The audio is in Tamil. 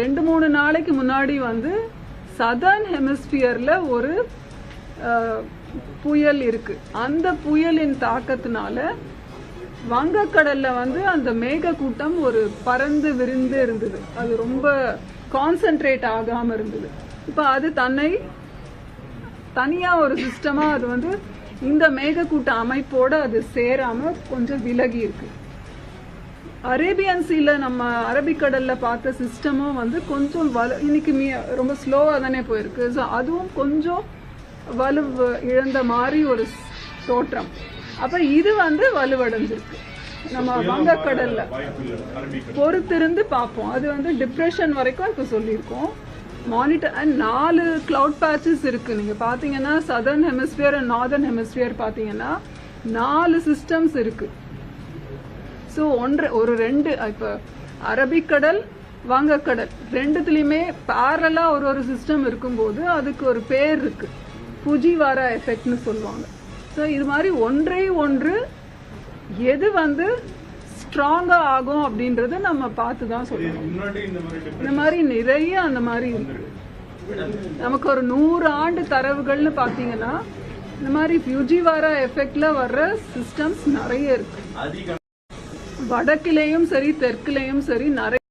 ரெண்டு மூணு நாளைக்கு முன்னாடி வந்து சதர்ன் ஹெமிஸ்பியர்ல ஒரு புயல் இருக்கு. அந்த புயலின் தாக்கத்தினால வங்கக்கடல்ல வந்து அந்த மேக கூட்டம் ஒரு பறந்து விரிந்து இருந்தது. அது ரொம்ப கான்சென்ட்ரேட் ஆகாம இருந்தது. இப்போ அது தன்னை தனியா ஒரு சிஸ்டமா அது வந்து இந்த மேகக்கூட்ட அமைப்போட அது சேராம கொஞ்சம் விலகி இருக்கு. அரேபியன் சீல நம்ம அரபிக்கடல்ல பார்த்த சிஸ்டமும் வந்து கொஞ்சம் வலு இன்னைக்கு மீ ரொம்ப ஸ்லோவா தானே போயிருக்கு. ஸோ அதுவும் கொஞ்சம் வலு இழந்த மாதிரி ஒரு தோற்றம். அப்ப இது வந்து வலுவடைஞ்சிருக்கு. நம்ம வங்கக்கடல்ல பொறுத்திருந்து பார்ப்போம். அது வந்து டிப்ரெஷன் வரைக்கும் இப்போ சொல்லியிருக்கோம். மானிட்டர் அண்ட் நாலு கிளவுட் பேச்சஸ் இருக்கு. நீங்க பாத்தீங்கன்னா southern hemisphere and northern hemisphere பாத்தீங்கன்னா நாலு சிஸ்டம்ஸ் இருக்கு. ஸோ ஒன்று ஒரு ரெண்டு இப்போ அரபிக்கடல் வங்கக்கடல் ரெண்டுத்துலேயுமே பேரலா ஒரு ஒரு சிஸ்டம் இருக்கும்போது அதுக்கு ஒரு பேர் இருக்கு. புஜிவாரா எஃபெக்ட்னு சொல்லுவாங்க. ஸோ இது மாதிரி ஒன்றே ஒன்று எது வந்து ஸ்ட்ராங்கா ஆகும் அப்படின்றத நம்ம பார்த்து தான் சொல்லணும். இந்த மாதிரி நிறைய அந்த மாதிரி நமக்கு ஒரு நூறு ஆண்டு தரவுகள்னு பார்த்தீங்கன்னா இந்த மாதிரி ஃபியூஜிவாரா எஃபெக்ட்ல வர்ற சிஸ்டம்ஸ் நிறைய இருக்கு. அதிக வடக்கிலேயும் சரி தெற்குலேயும் சரி நிறைய